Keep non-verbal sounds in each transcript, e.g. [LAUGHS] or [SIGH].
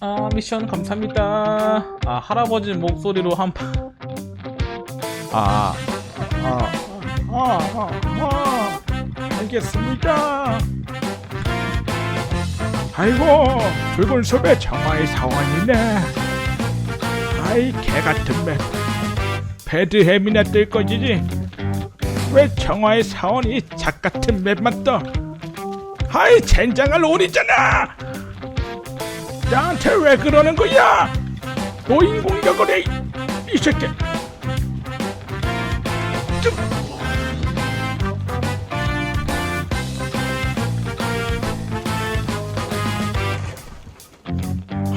아 미션 감사합니다. 아 할아버지 목소리로 한 판. 아, 아, 아, 알겠습니다. 아이고 붉은 숲에 정화의 사원이네 아이 개같은 맵 배드햄이나 뜰 거지지 왜 정화의 사원이 작같은 맵만 떠 아이 젠장할 오리잖아 나한테 왜 그러는 거야 노인 공격을 해 이 새끼 좀.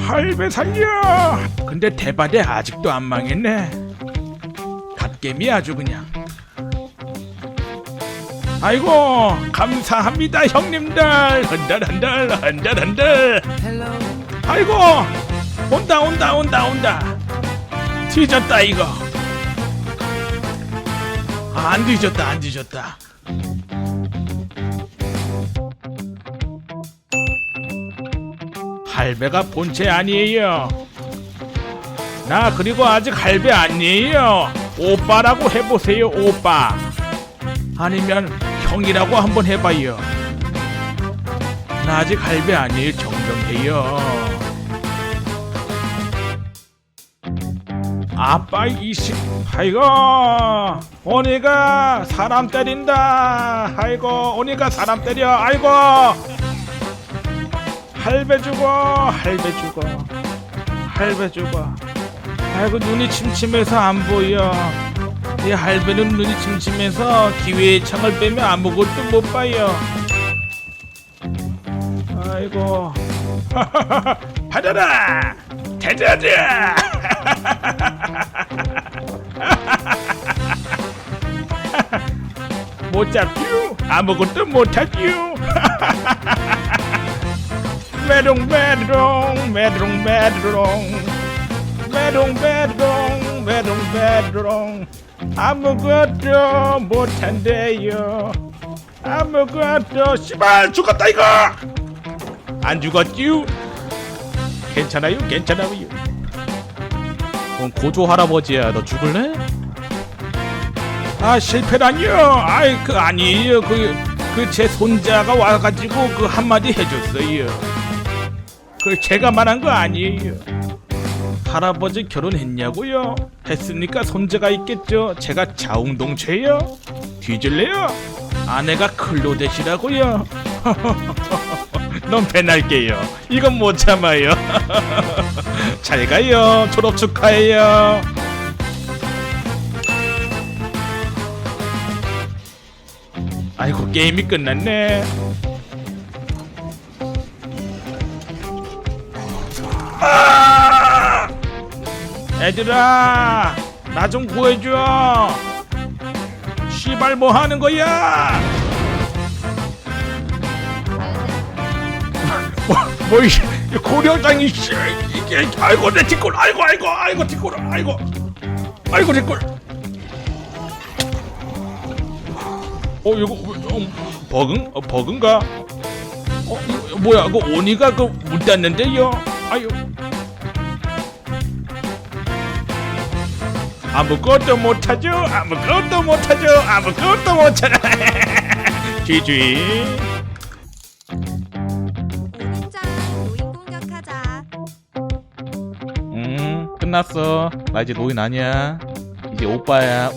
할배 살려! 근데 대바대 아직도 안 망했네. 갓겜이 아주 그냥. 아이고 감사합니다 형님들 흔들흔들 흔들흔들 아이고 온다 온다 온다 온다 뒤졌다 이거 아, 안 뒤졌다 안 뒤졌다 할배가 본체 아니에요. 나 그리고 아직 할배 아니에요. 오빠라고 해보세요, 오빠. 아니면 형이라고 한번 해봐요. 나 아직 할배 아니에요, 정정해요. 아빠 이씨, 아이고, 오니가 사람 때린다. 아이고, 오니가 사람 때려. 아이고. 할배 죽어 할배 죽어. 할배 죽어. 아이고 눈이 침침해서 안 보여. 이 할배는 눈이 침침해서 기회의 창을 빼면 아무것도 못 봐요. 아이고. [LAUGHS] 받아라! 대자자 [LAUGHS] 못 잡죠 아무것도 못하죠 메롱 메롱 메롱 메롱. 메롱 메롱 메롱 메롱. 아무것도 못한대요. 아무것도 씨발 죽었다 이거! 안 죽었쥬 괜찮아요? 괜찮아요 그럼 고조 할아버지야, 너 죽을래? 아 실패라뇨 아이 그 아니에요. 그그 제 손자가 와가지고 그 한마디 해줬어요. 그 제가 말한 거 아니에요. 할아버지 결혼했냐고요? 했으니까? 손자가 있겠죠? 제가 자웅동체요? 뒤질래요? 아내가 클로데시라고요? [LAUGHS] 넌 배날게요. 이건 못 참아요 [LAUGHS] 잘 가요 졸업 축하해요 아이고 게임이 끝났네. 아! 애들아, 나 좀 구해줘. 씨발 뭐 하는 거야? [LAUGHS] 뭐, 뭐 고려장이 씨, 이게 아이고 내 뒷골, 아이고 아이고 아이고 뒷골, 아이고 아이고 뒷골. 어 이거 어, 버근 어, 버근가? 어 이거 뭐야? 그 오니가 그문 닫는데요? 아유 아무것도 못하죠. 아무것도 못하죠. 아무것도 못하죠. [LAUGHS] 쥐쥐. 끝났어. 나 이제 노인 아니야. 이제 오빠야.